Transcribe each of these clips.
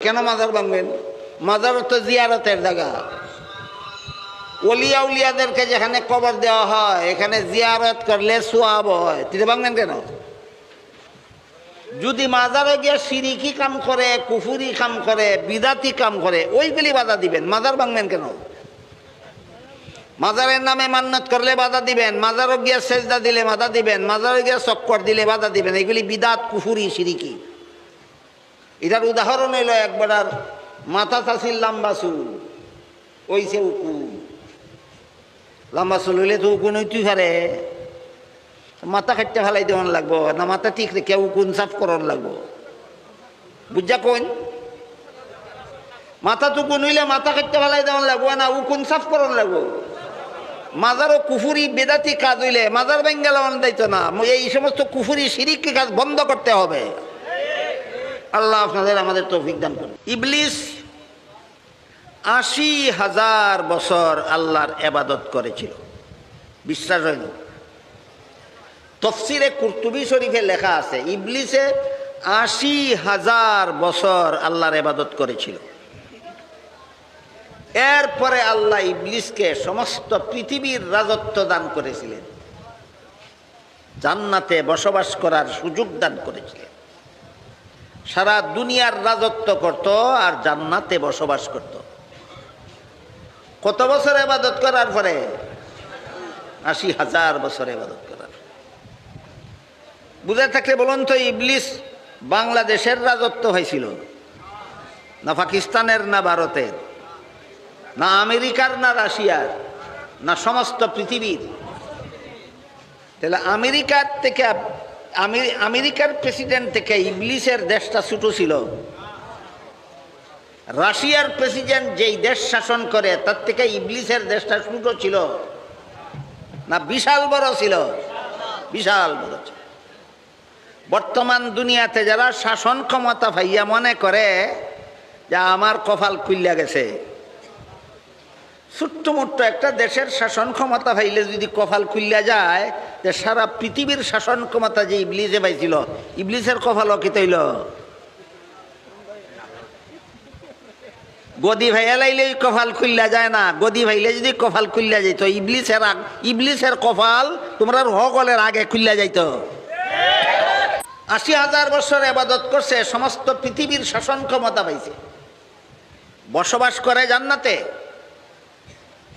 কেন মাজার ভাঙবেন? মাজার তো জিয়ারতের জায়গা। অলিয়া উলিয়াদেরকে যেখানে কবর দেওয়া হয়, এখানে জিয়ারত করলে সোয়াব হয়। তিনি ভাঙবেন কেন? যদি মাজারে গিয়ে সিরিকি কাম করে, কুফুরি কাম করে, বিদাতি কাম করে ওইগুলি বাধা দিবেন। মাজার ভাঙবেন কেন? মাজারের নামে মান্নত করলে বাধা দিবেন। মাজারও গিয়ে সেজদা দিলে বাধা দিবেন। মাজারে গিয়ে চক্কর দিলে বাধা দিবেন। এগুলি বিদাত, কুফুরি, সিরিকি। এটার উদাহরণ হইল একবার আর মাথা চাষির লাম্বা চুল। ওইছে উকুন। লম্বা চুল হইলে তো উকুন তুই হারে মাথা খাটতে ফেলাই দেওয়ান লাগবো, না মাথা ঠিক রেখে উকুন সাফ করন লাগবো। বুঝা কইন? মাথা টুকুন হইলে মাথা খাটতে ফেলাই দেওয়ান লাগবো, না উকুন সাফ করন লাগবো। মাজারও কুফুরি বেদাতি কাজ হইলে, মাজার বেঙ্গাল দায়িত্ব না। এই সমস্ত কুফুরি সিরিকি কাজ বন্ধ করতে হবে। আল্লাহ আপনাদের আমাদের তৌফিক দান করুন। ইবলিস আশি হাজার বছর আল্লাহর এবাদত করেছিল। বিশ্বাস হয়নি? তফসিরে কুর্তুবি শরীফে লেখা আছে, ইবলিসে আশি হাজার বছর আল্লাহর এবাদত করেছিল। এরপরে আল্লাহ ইবলিসকে সমস্ত পৃথিবীর রাজত্ব দান করেছিলেন। জান্নাতে বসবাস করার সুযোগ দান করেছিলেন। সারা দুনিয়ার রাজত্ব করত আর জান্নাতে বসবাস করত। কত বছর এবাদত করার পরে? আশি হাজার বছর এবাদত করার। বুঝে থাকলে বলুন তো, ইবলিস বাংলাদেশের রাজত্ব হয়েছিল না পাকিস্তানের, না ভারতের, না আমেরিকার, না রাশিয়ার, না সমস্ত পৃথিবীর। তাহলে আমেরিকার থেকে আমেরিকার প্রেসিডেন্ট থেকে ইংলিশের দেশটা ছোট ছিল। রাশিয়ার প্রেসিডেন্ট যেই দেশ শাসন করে, তার থেকে ইংলিশের দেশটা ছোট ছিল। না, বিশাল বড় ছিল। বিশাল বড় ছিল। বর্তমান দুনিয়াতে যারা শাসন ক্ষমতা ভাইয়া মনে করে, যে আমার কপাল খুললা গেছে। ছোট্ট মোট্ট একটা দেশের শাসন ক্ষমতা পাইলে যদি কপাল খুললা যায় যে সারা পৃথিবীর শাসন ক্ষমতা যে ইবলিসে পাইছিল ইবলিসের কপাল অকিত হইল গদি ভাইয়া লাইলে কপাল খুললা যায় না, গদি ভাইলে যদি কপাল খুললা যাইতো, ইবলিসের আগ- ইবলিসের কপাল তোমরা হকলের আগে খুললা যাইতো। আশি হাজার বছর আবাদত করছে, সমস্ত পৃথিবীর শাসন ক্ষমতা পাইছে। বসবাস করে জান্নাতে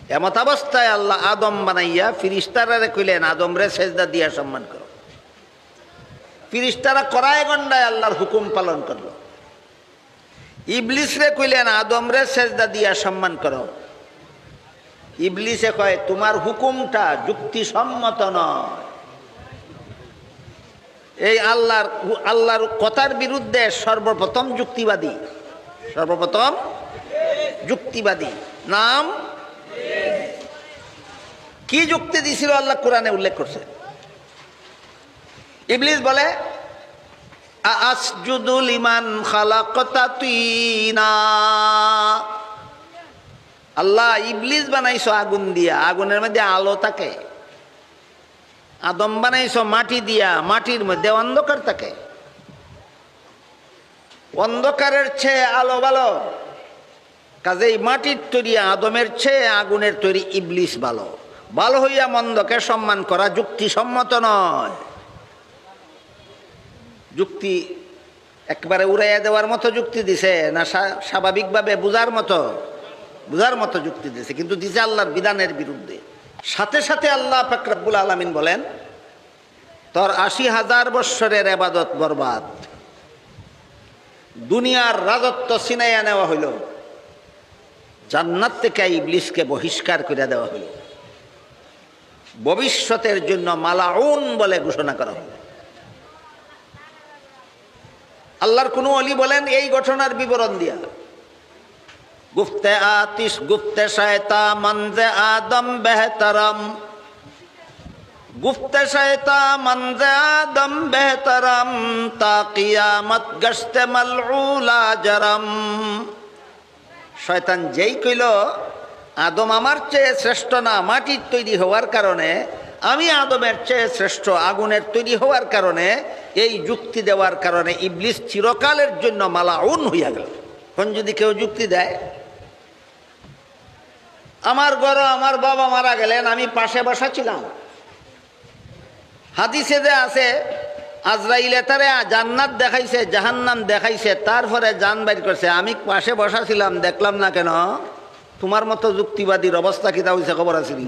এমত অবস্থায় আল্লাহ আদম বানাইয়া ফিরিস্তারে কইলেন আদম রে সেজদা দিয়া সম্মান করো। ফিরিস্তারা করায় গন্ডায় আল্লাহর হুকুম পালন করল। ইবলিস রে কইলেন আদম রে সেজদা দিয়া সম্মান করো। ইবলিসে কয়, তোমার হুকুমটা যুক্তিসম্মত নয়। এই আল্লাহর আল্লাহর কথার বিরুদ্ধে সর্বপ্রথম যুক্তিবাদী। সর্বপ্রথম যুক্তিবাদী। নাম কি যুক্তি দিছিল আল্লাহ কোরআনে উল্লেখ করছে? ইবলিস বলে আসজুদুল ইমান খালাকতা তুইনা আল্লাহ ইবলিস বানাইছো আগুন দিয়া। আগুনের মধ্যে আলো থাকে। আদম বানাইছো মাটি দিয়া। মাটির মধ্যে অন্ধকার থাকে। অন্ধকারের চেয়ে আলো ভালো। কাজেই মাটির তৈরি, আদমের চেয়ে আগুনের তৈরি ইবলিস ভালো। ভালো হইয়া মন্দকে সম্মান করা যুক্তিসম্মত নয়। যুক্তি একবারে উড়াইয়া দেওয়ার মতো যুক্তি দিছে না স্বাভাবিকভাবে বুঝার মতো বুঝার মতো যুক্তি দিছে, কিন্তু দিছে আল্লাহর বিধানের বিরুদ্ধে। সাথে সাথে আল্লাহ ফাকরাবুল আলমিন বলেন, তোর আশি হাজার বৎসরের এবাদত বরবাদ। দুনিয়ার রাজত্ব ছিনাইয়া নেওয়া হইল। জান্নাত থেকে ইবলিসকে বহিষ্কার করে দেওয়া হলো ভবিষ্যতের জন্য মালাউন বলে ঘোষণা করা হলো আল্লাহর কোন অলি বলেন, এই ঘটনার বিবরণ দিয়া। গুপ্তে আতিশ, গুপ্তে শায়তা মঞ্জে আদম বেহতরম। গুফতে শায়তা মঞ্জে আদম বেহতরম। তা কিয়ামত গশতে মলউলা জরম। শয়তান যেই কইল আদম আমার চেয়ে শ্রেষ্ঠ না, মাটির তৈরি হওয়ার কারণে, আমি আদমের চেয়ে শ্রেষ্ঠ, আগুনের তৈরি হওয়ার কারণে, এই যুক্তি দেওয়ার কারণে ইবলিস চিরকালের জন্য মালাউন হইয়া গেল। এখন যদি কেউ যুক্তি দেয়, আমার ঘর, আমার বাবা মারা গেলেন, আমি পাশে বসা ছিলাম হাদিসে যে আছে, আজরাইলে তারে জান্নাত দেখাইছে, জাহান্নাম দেখাইছে, তারপরে জান বাইর করছে, আমি পাশে বসা ছিলাম দেখলাম না কেন? তোমার মতো যুক্তিবাদীর অবস্থা কিতা হয়েছে খবর আছে নি?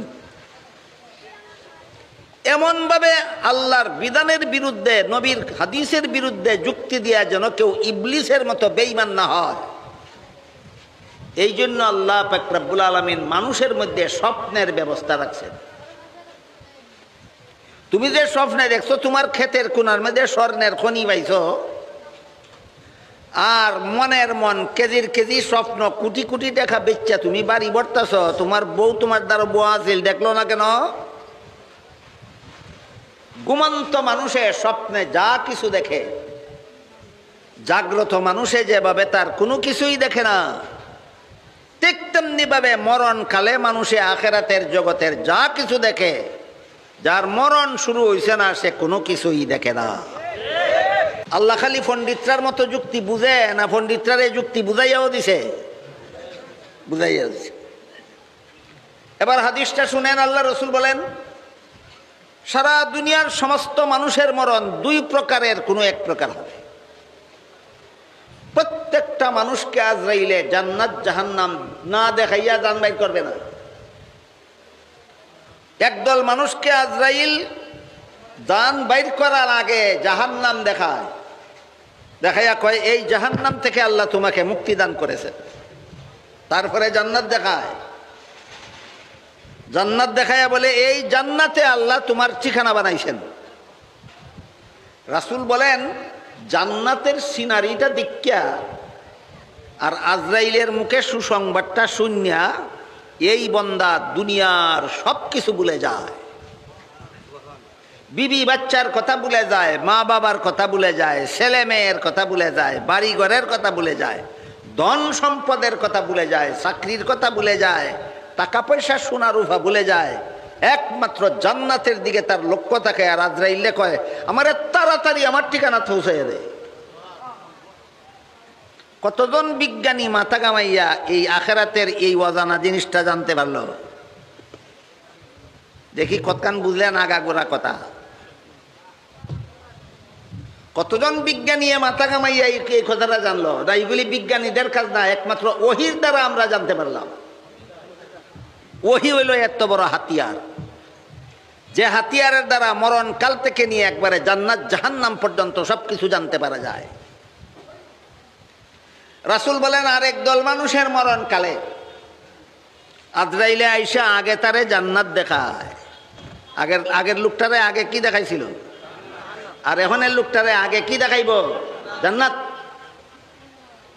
এমনভাবে আল্লাহর বিধানের বিরুদ্ধে, নবীর হাদিসের বিরুদ্ধে যুক্তি দেওয়া যেন কেউ ইবলিসের মতো বেইমান না হয় এই জন্য আল্লাহ ফাকরাবুল আলমিন মানুষের মধ্যে স্বপ্নের ব্যবস্থা রাখছেন তুমি যে স্বপ্নে দেখছ, তোমার ক্ষেতের কোনার মধ্যে স্বর্ণের খনি পাইছো আর মনের মন কেজির কেজি স্বপ্ন কোটি কোটি টাকা বেচছা তুমি বাড়ি বর্তাছ, তোমার বউ তোমার দ্বারা বউ আছিল দেখল না কেন? ঘুমন্ত মানুষে স্বপ্নে যা কিছু দেখে, জাগ্রত মানুষে যেভাবে তার কোনো কিছুই দেখে না, ঠিক তেমনি ভাবে মরণকালে মানুষে আখেরাতের জগতের যা কিছু দেখে, যার মরণ শুরু হয়েছে না, সে কোনো কিছুই দেখে না। আল্লাহ খালি পণ্ডিতরার মতো যুক্তি বুঝে না পণ্ডিতরার এই যুক্তি বুঝাইয়াও দিছে? বুঝাইয়া দিছে। এবার হাদিসটা শুনেন, আল্লাহ রসুল বলেন, সারা দুনিয়ার সমস্ত মানুষের মরণ দুই প্রকারের, কোনো এক প্রকার হবে। প্রত্যেকটা মানুষকে আজরাইলে জান্নাত, জাহান্নাম না দেখাইয়া জান বাইর করবে না। একদল মানুষকে আজরাইল দান বাইর করার আগে জাহান্নাম দেখায়। দেখাইয়া কয়, এই জাহান্নাম থেকে আল্লাহ তোমাকে মুক্তি দান করেছে। তারপরে জান্নাত দেখায়। জান্নাত দেখাইয়া বলে, এই জান্নাতে আল্লাহ তোমার ঠিকানা বানাইছেন। রাসুল বলেন, জান্নাতের সিনারিটা দীক্ষা আর আজরাইলের মুখে সুসংবাদটা শূন্য এই বন্দা দুনিয়ার সব কিছু ভুলে যায়। বিবি বাচ্চার কথা ভুলে যায়, মা বাবার কথা ভুলে যায়, ছেলে মেয়ের কথা ভুলে যায় বাড়ি ঘরের কথা ভুলে যায়, ধন সম্পদের কথা ভুলে যায়, চাকরির কথা ভুলে যায়, টাকা পয়সা সোনার উভা ভুলে যায়। একমাত্র জান্নাতের দিকে তার লক্ষ্য থাকে আর আজরাইলে কয়, আমার তাড়াতাড়ি আমার ঠিকানা পৌঁছে দে। কতজন বিজ্ঞানী মাথা কামাইয়া এই আখেরাতের এই অজানা জিনিসটা জানতে পারল? দেখি কতকান বুঝলেন আগাগোড়া কথা। কতজন বিজ্ঞানী মাথা কামাইয়া এই কথাটা জানলো? না এইগুলি বিজ্ঞানীদের কাজ না, একমাত্র ওহির দ্বারা আমরা জানতে পারলাম। ওহি হইল এত বড় হাতিয়ার। যে হাতিয়ারের দ্বারা মরণ কাল থেকে নিয়ে একবারে জান্নাত জাহান্নাম পর্যন্ত সব কিছু জানতে পারা যায়। রাসুল বলেন, আরেক দল মানুষের মরণ কালে আজরাইলে আইসা আগে তারে জান্নাত দেখায়। আগের আগের লোকটারে আগে কি দেখাইছিল? আর এখনের লোকটারে আগে কি দেখাইব? জান্নাত।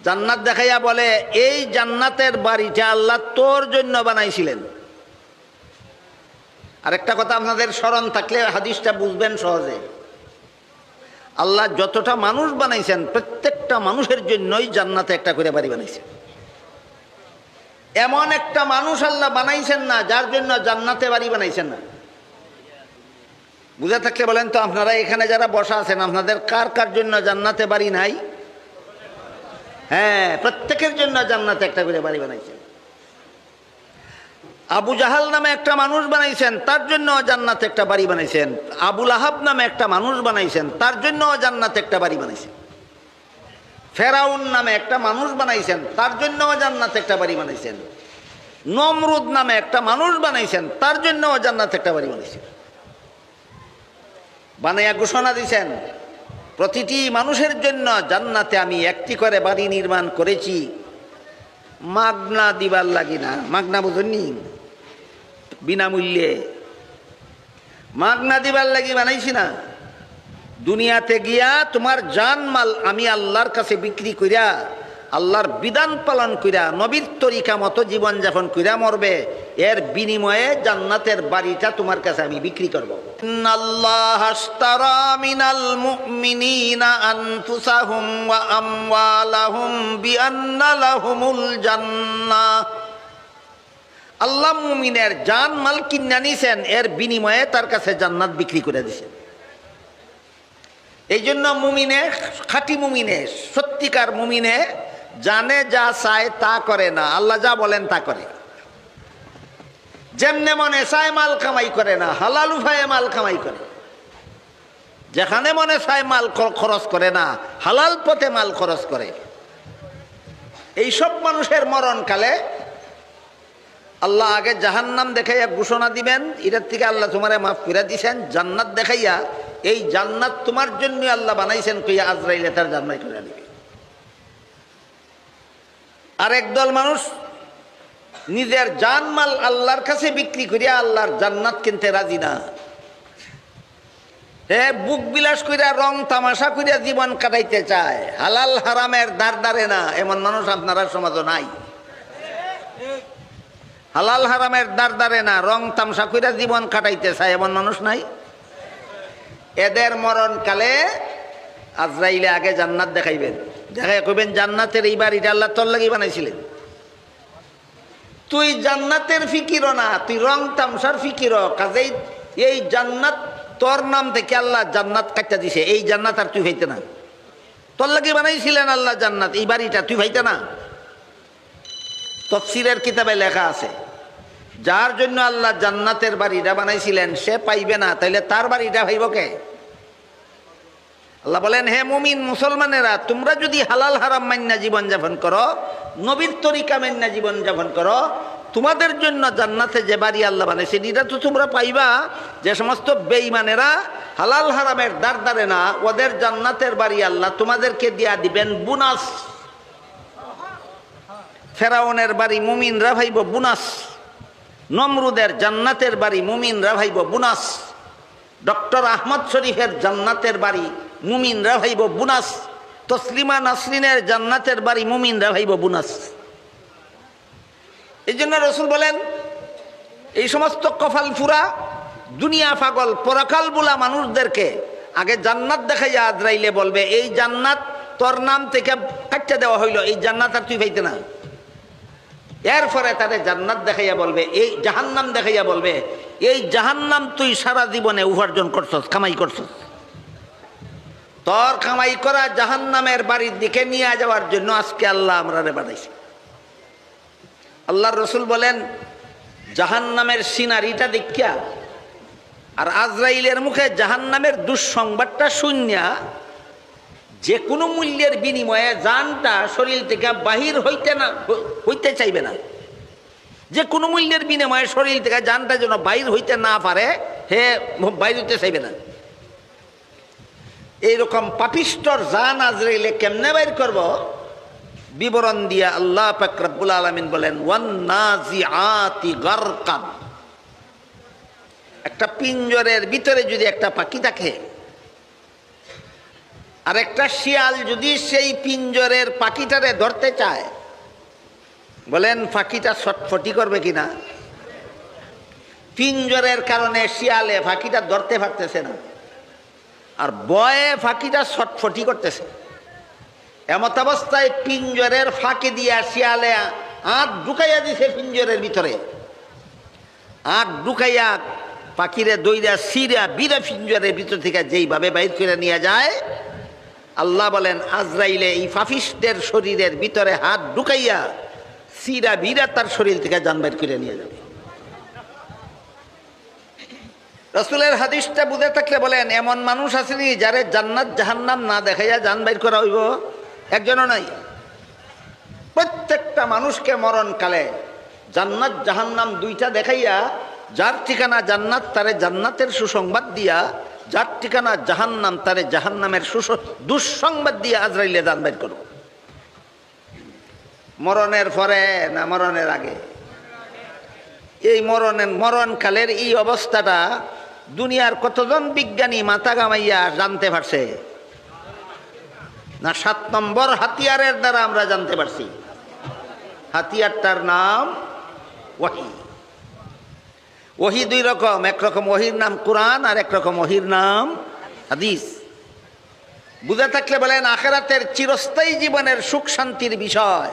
জান্নাত দেখাইয়া বলে, এই জান্নাতের বাড়িটা আল্লাহ তোর জন্য বানাইছিলেন। আরেকটা কথা, আপনাদের স্মরণ থাকলে হাদিসটা বুঝবেন সহজে। আল্লাহ যতটা মানুষ বানাইছেন, প্রত্যেকটা মানুষের জন্যই জান্নাতে একটা করে বাড়ি বানাইছেন। এমন একটা মানুষ আল্লাহ বানাইছেন না, যার জন্য জান্নাতে বাড়ি বানাইছেন না। বুঝে থাকলে বলেন তো, আপনারা এখানে যারা বসা আছেন, আপনাদের কার কার জন্য জান্নাতে বাড়ি নাই? হ্যাঁ প্রত্যেকের জন্য জান্নাতে একটা করে বাড়ি বানাইছেন। আবু জাহাল নামে একটা মানুষ বানাইছেন, তার জন্য জান্নাতে একটা বাড়ি বানাইছেন। আবুল আহাব নামে একটা মানুষ বানাইছেন, তার জন্য জান্নাতে একটা বাড়ি বানাইছেন। ফেরাউন নামে একটা মানুষ বানাইছেন, তার জন্য জান্নাতে একটা বাড়ি বানাইছেন। নমরুদ নামে একটা মানুষ বানাইছেন, তার জন্য জান্নাতে একটা বাড়ি বানাইছেন। বানাইয়া ঘোষণা দিছেন, প্রতিটি মানুষের জন্য জান্নাতে আমি একটি করে বাড়ি নির্মাণ করেছি। মাগনা দিবার লাগি না, মাগনা বুঝুননি? বিনামূল্যে। মাগনা দিবার লাগি বানাইছি না। দুনিয়াতে গিয়া তোমার জান মাল আমি আল্লাহর কাছে বিক্রি করিয়া আল্লাহর বিধান পালন কইরা, নবীর তরিকা মতো জীবনযাপন কইরা মরবে। এর বিনিময়ে জান্নাতের বাড়িটা তোমার কাছে আমি বিক্রি করব। আল্লাহ মুমিনের জান মাল কিনা নিছেন এর বিনিময়ে তার কাছে জান্নাত বিক্রি করে দিছেন। এই জন্য মুমিনে, খাঁটি মুমিনে, সত্যিকার মুমিনে জানে যা চায় তা করে না। আল্লাহ যা বলেন তা করে। যেমনে মনে চায় মাল কামাই করে না, হালাল উফায়ে মাল কামাই করে। যেখানে মনে চায় মাল খরচ করে না, হালাল পথে মাল খরচ করে। এইসব মানুষের মরণকালে আল্লাহ আগে জাহান্নাম দেখাইয়া ঘোষণা দিবেন, এটার থেকে আল্লাহ তোমারে মাফ করে দিছেন, জান্নাত দেখাইয়া এই জান্নাত তোমার জন্য আল্লাহ বানাইছেন কইয়া আজরাইলে তার জান্নাই করে দিবে। আর একদল মানুষ নিজের জানমাল আল্লাহর কাছে বিক্রি করিয়া আল্লাহর জান্নাত কিনতে রাজি না। হে, বুক বিলাস করিয়া, রং তামাশা করিয়া জীবন কাটাইতে চায়। হালাল হারামের দ্বার দ্বারে না, এমন মানুষ আপনারা সমাজও নাই। হালাল হারামের দ্বার দ্বারে না, রং তামসা কইরা জীবন কাটাইতে চায়, এমন মানুষ নাই। এদের মরণকালে আজরাইলে আগে জান্নাত দেখাইবেন। দেখাই কইবেন জান্নাতের এই বাড়িটা আল্লাহ তোর লাগি বানাইছিলেন। তুই জান্নাতের ফিকির না, তুই রং তামসার ফিকির। কাজেই এই জান্নাত তোর নাম থেকে আল্লাহ জান্নাত কাটটা দিছে, এই জান্নাত আর তুই ভাইতে না। তোর লাগি বানাইছিলেন আল্লাহ জান্নাত, এই বাড়িটা তুই ভাইতে না। তফসিরের কিতাবে লেখা আছে, যার জন্য আল্লাহ জান্নাতের বাড়িটা বানাইছিলেন, সে পাইবে না, তাইলে তার বাড়িটা ভাইব কে? আল্লাহ বলেন, হে মুমিন মুসলমানেরা, তোমরা যদি হালাল হারাম মান্না জীবন যাপন করো, নবীর তরিকা মান্না জীবন যাপন করো, তোমাদের জন্য জান্নাতে যে বাড়ি আল্লাহ বানাইছে এটা তো তোমরা পাইবা। যে সমস্ত বেইমানেরা হালাল হারামের দ্বার দ্বারে না, ওদের জান্নাতের বাড়ি আল্লাহ তোমাদেরকে দিয়া দিবেন বুনাস। ফেরাউনের বাড়ি মুমিনরা ভাইব বুনাস। নমরুদের জান্নাতের বাড়ি মুমিনরা ভাইব বুনাস। ডক্টর আহমদ শরীফের জান্নাতের বাড়ি মুমিনরা ভাইব বুনাস। তসলিমা নাসরিনের জান্নাতের বাড়ি মুমিনরা ভাইব বুনাস। এই জন্য রসুল বলেন, এই সমস্ত কফাল ফুরা, দুনিয়া পাগল, পরকাল বুলা মানুষদেরকে আগে জান্নাত দেখাইয়া আজরাইলে বলবে, এই জান্নাত তোর নাম থেকে কাটতে দেওয়া হইল, এই জান্নাত আর তুই পাইতে না। এরপরে তাদের জান্নাত দেখাইয়া বলবে, এই জাহান্নাম দেখাইয়া বলবে, এই জাহান্নাম তুই সারা জীবনে উপার্জন করছস, কামাই করছস। তোর কামাই করা জাহান্নামের বাড়ির দিকে নিয়ে যাওয়ার জন্য আজকে আল্লাহ আমরা রে বানাইছি। আল্লাহ রসুল বলেন, জাহান্নামের সিনারিটা দেখিয়া আর আজরাইলের মুখে জাহান্নামের দুঃসংবাদটা শুনিয়া যে কোনো মূল্যের বিনিময়ে জানটা শরীর থেকে বাহির হইতে না, হইতে চাইবে না। যে কোনো মূল্যের বিনিময়ে শরীর থেকে জানটা যেন বাহির হইতে না পারে, হে বাইর হইতে চাইবে না। এইরকম পাপিষ্টর জান আজরাইলে কেমনে বাইর করব? বিবরণ দিয়া আল্লাহ পাকরাবুল আলমিন বলেন ওয়ান নাজি আতি গরকান। একটা পিঞ্জরের ভিতরে যদি একটা পাখি থাকে, আর একটা শিয়াল যদি সেই পিঞ্জরের পাখিটারে ধরতে চায়, বলেন, পাখিটা ছটফটি করবে কিনা? পিঞ্জরের কারণে শিয়ালে পাখিটা ধরতে পারতেছে না। আর বয়ে ফাঁকিটা ছটফটি করতেছে। এমত অবস্থায় পিঞ্জরের ফাঁকি দিয়া শিয়ালে আট ঢুকাইয়া দিছে পিঞ্জরের ভিতরে। আট ঢুকাইয়া পাখিরে দইরা, সিরা, বিরা পিঞ্জরের ভিতর থেকে যেইভাবে বাইর করে নিয়ে যায়, আল্লাহ বলেন, আজরাইলে এই ফাফিস্টের শরীরের ভিতরে হাত ঢুকাইয়া সিরা, বিরা তার শরীর থেকে যান বাইর করে নিয়ে যাবে। রসুলের হাদিসটা বুঝে থাকলে বলেন, এমন মানুষ আসেনি যারে জান্নাত জাহান্নাম না দেখাইয়া জান বাইর করা হইব। একজনও নাই। প্রত্যেকটা মানুষকে মরণকালে জান্নাত জাহান্নাম দুইটা দেখাইয়া, যার ঠিকানা জান্নাত, তারে জান্নাতের সুসংবাদ দিয়া, যার ঠিকানা জাহান্নাম, তারে জাহান্নামের সুস দুঃসংবাদ দিয়া আজরাইলে জান বাইর করব মরণের পরে না মরণের আগে? এই মরণের মরণকালের এই অবস্থাটা দুনিয়ার কতজন বিজ্ঞানী মাথা গামাইয়া জানতে পারছে? না, সাত নম্বর হাতিয়ারের দ্বারা আমরা জানতে পারছি। হাতিয়ারটার নাম ওয়াহি। ওহি দুই রকম একরকম ওহির নাম কোরআন আর একরকম ওহির নাম হাদিস। বুঝে থাকলে বলেন, আখেরাতের চিরস্থায়ী জীবনের সুখ শান্তির বিষয়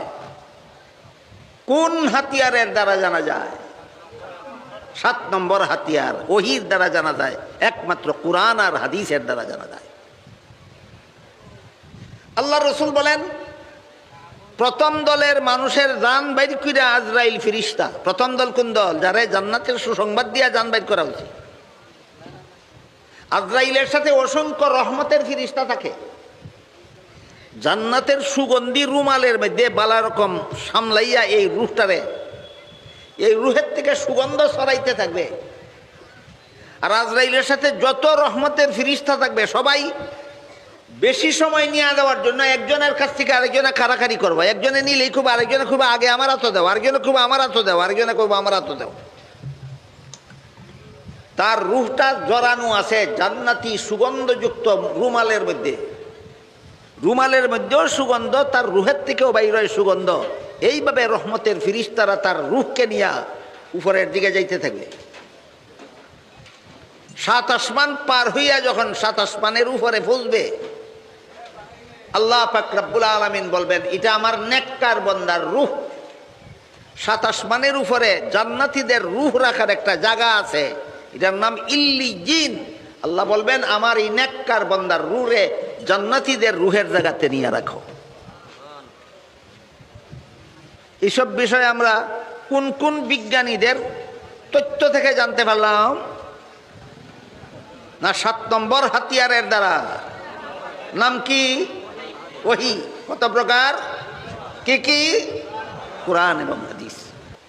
কোন হাতিয়ারের দ্বারা জানা যায়? সাত নম্বর হাতিয়ার, ওহির দ্বারা জানা যায়, একমাত্র কোরআন আর হাদিসের দ্বারা জানা যায়। আল্লাহ রসুল বলেন, প্রথম দলের মানুষের জান বাইর করে আজরাইল ফিরিস্তা। প্রথম দল কোন দল? যারা জান্নাতের সুসংবাদ দিয়া জান বাইর করা উচিত। আজরাইলের সাথে অসংখ্য রহমতের ফিরিস্তা থাকে। জান্নাতের সুগন্ধি রুমালের মধ্যে বালা রকম সামলাইয়া এই রুহটারে এই রুহের থেকে সুগন্ধ ছড়াইতে থাকবে। আর আজরাইলের সাথে যত রহমতের ফিরিস্তা থাকবে, সবাই বেশি সময় নিয়ে দেওয়ার জন্য একজনের কাছ থেকে আরেকজনে কারাকারি করব। একজনে নিলেই খুব, আরেকজনে খুব, আগে আমার হাতে দেও, আরেকজনে খুব, আমার হাতে দেও, আরেকজনে খুব, আমার হাতে দেও। তার রুহটা জড়ানো আছে জান্নাতি সুগন্ধযুক্ত রুমালের মধ্যে। রুমালের মধ্যেও সুগন্ধ, তার রুহের থেকেও বাইর হয় সুগন্ধ। এইভাবে রহমতের ফিরিস্তারা তার রুহকে নিয়ে উপরের দিকে যাইতে থাকবে সাত আসমান পার হইয়া যখন সাত আসমানের উপরে পৌঁছবে আল্লাহ পাক রব্বুল আলমিন বলবেন, এটা আমার নেককার বন্দার রুহ। সাত আসমানের উপরে জান্নাতিদের রুহ রাখার একটা জায়গা আছে, এটার নাম ইল্লি জিন আল্লাহ বলবেন, আমার এই নেককার বন্দার রুহে জান্নাতিদের রুহের জায়গাতে নিয়ে রাখো। এইসব বিষয়ে আমরা কোন কোন বিজ্ঞানীদের তথ্য থেকে জানতে পারলাম? না, সাত নম্বর হাতিয়ারের দ্বারা। নাম কি? ওহি, কত প্রকার? কি কি? কোরআন এবং হাদিস।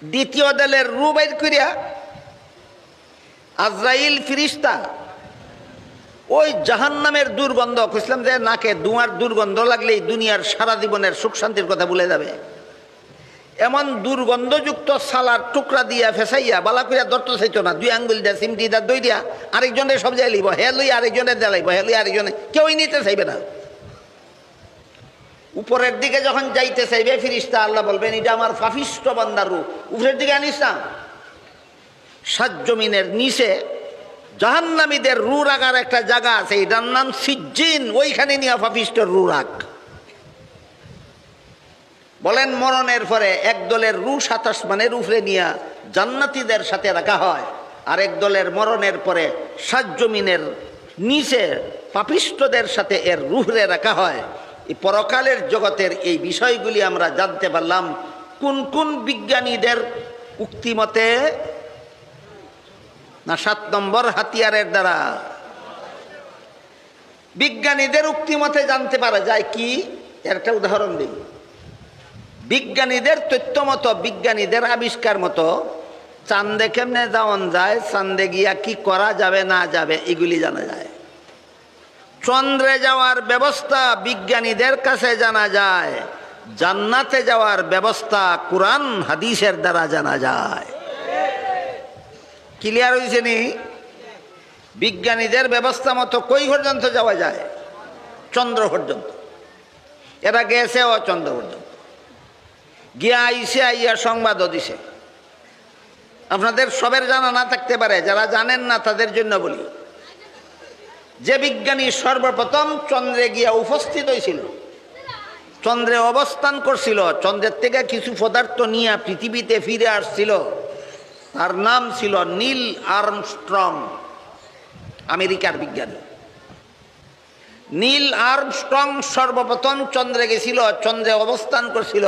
দ্বিতীয় দলের রু বাইর করিয়া আজরাইল ফিরিস্তা ওই জাহান্নামের দুর্গন্ধ খুঁজলাম যে নাকে দুয়ার দুর্গন্ধ লাগলেই দুনিয়ার সারা জীবনের সুখ শান্তির কথা ভুলে যাবে। এমন দুর্গন্ধযুক্ত সালার টুকরা দিয়া ফেসাইয়া, বালা করিয়া দর্ত চাইতো না। দুই আঙ্গুল দিয়া সিমটি দা দই দিয়া আরেকজনের সব যাই লিব হে লই আরেকজনের দেলাইব হে আরেকজনে, কেউই নিতে চাইবে না। উপরের দিকে যখন যাইতে চাইবে, ফিরিস্তা আল্লাহ বলবেন, এটা আমার ফাফিষ্ট বান্দার উপরের দিকে আনিস না। সাত জমিনের নিচে জাহান্নামীদের রু রাগার একটা জায়গা আছে, এটার নাম সিজ্জিন, ওইখানে নিয়ে ফাফিস্টের রু রাখ বলেন মরণের পরে এক দলের রু সাতাশ মানের উপরে নিয়ে জান্নাতিদের সাথে রাখা হয়, আর এক দলের মরণের পরে সাত জমিনের নিচে পাপিষ্টদের সাথে এর রুহরে রাখা হয়। এই পরকালের জগতের এই বিষয়গুলি আমরা জানতে পারলাম, কোন কোন বিজ্ঞানীদের উক্তিমতে সাত নম্বর হাতিয়ারের দ্বারা। বিজ্ঞানীদের উক্তিমতে জানতে পারা যায় কি? একটা উদাহরণ দিই। বিজ্ঞানীদের তথ্য মতো, বিজ্ঞানীদের আবিষ্কার মতো, চান্দে কেমনে যাওয়ান যায়, চান্দে গিয়া কি করা যাবে, না যাবে, এগুলি জানা যায়। চন্দ্রে যাওয়ার ব্যবস্থা বিজ্ঞানীদের কাছে জানা যায়। জান্নাতে যাওয়ার ব্যবস্থা কোরআন, হাদিসের দ্বারা জানা যায়। ক্লিয়ার হয়েছে নি? বিজ্ঞানীদের ব্যবস্থা মতো কই পর্যন্ত যাওয়া যায়? চন্দ্র পর্যন্ত। এরা গেছে ও চন্দ্র পর্যন্ত। গিয়া আইসে আইয়া সংবাদও দিছে। আপনাদের সবের জানা না থাকতে পারে, যারা জানেন না তাদের জন্য বলি। যে বিজ্ঞানী সর্বপ্রথম চন্দ্রে গিয়া উপস্থিত হয়েছিল চন্দ্রে অবস্থান করছিল, চন্দ্রের থেকে কিছু পদার্থ নিয়ে পৃথিবীতে ফিরে আসছিল তার নাম ছিল নীল আর্মস্ট্রং, আমেরিকার বিজ্ঞানী। নীল আর্মস্ট্রং সর্বপ্রথম চন্দ্রে গেছিল, চন্দ্রে অবস্থান করছিল,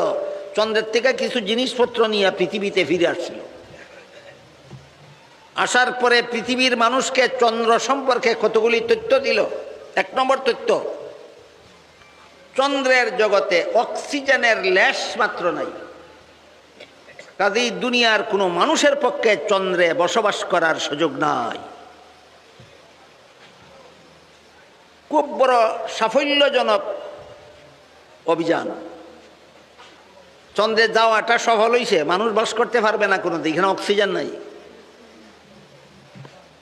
চন্দ্রের থেকে কিছু জিনিসপত্র নিয়ে পৃথিবীতে ফিরে আসছিল। আসার পরে পৃথিবীর মানুষকে চন্দ্র সম্পর্কে কতগুলি তথ্য দিল? এক নম্বর তথ্য, চন্দ্রের জগতে অক্সিজেনের ল্যাস মাত্র নাই। কাজেই দুনিয়ার কোনো মানুষের পক্ষে চন্দ্রে বসবাস করার সুযোগ নাই। খুব বড় সাফল্যজনক অভিযান। চন্দ্রে যাওয়াটা সফল হয়েছে মানুষ বাস করতে পারবে না কোনো এখানে অক্সিজেন নাই।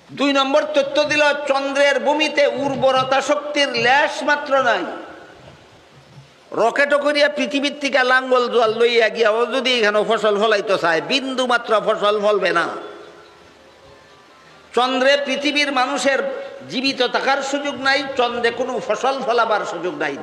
দুই নম্বর তথ্য দিল, চন্দ্রের ভূমিতে উর্বরতা শক্তির ল্যাশ মাত্র নাই। রকেটও করিয়া পৃথিবীর থেকে লাঙ্গল জল লইয়া গিয়া, ও যদি এখানে ফসল ফলাইতে চায়, বিন্দু মাত্র ফসল ফলবে না। চন্দ্রে পৃথিবীর মানুষের জীবিত থাকার সুযোগ নাই, চন্দ্রে কোনো ফসল ফলাবার সুযোগ নাই।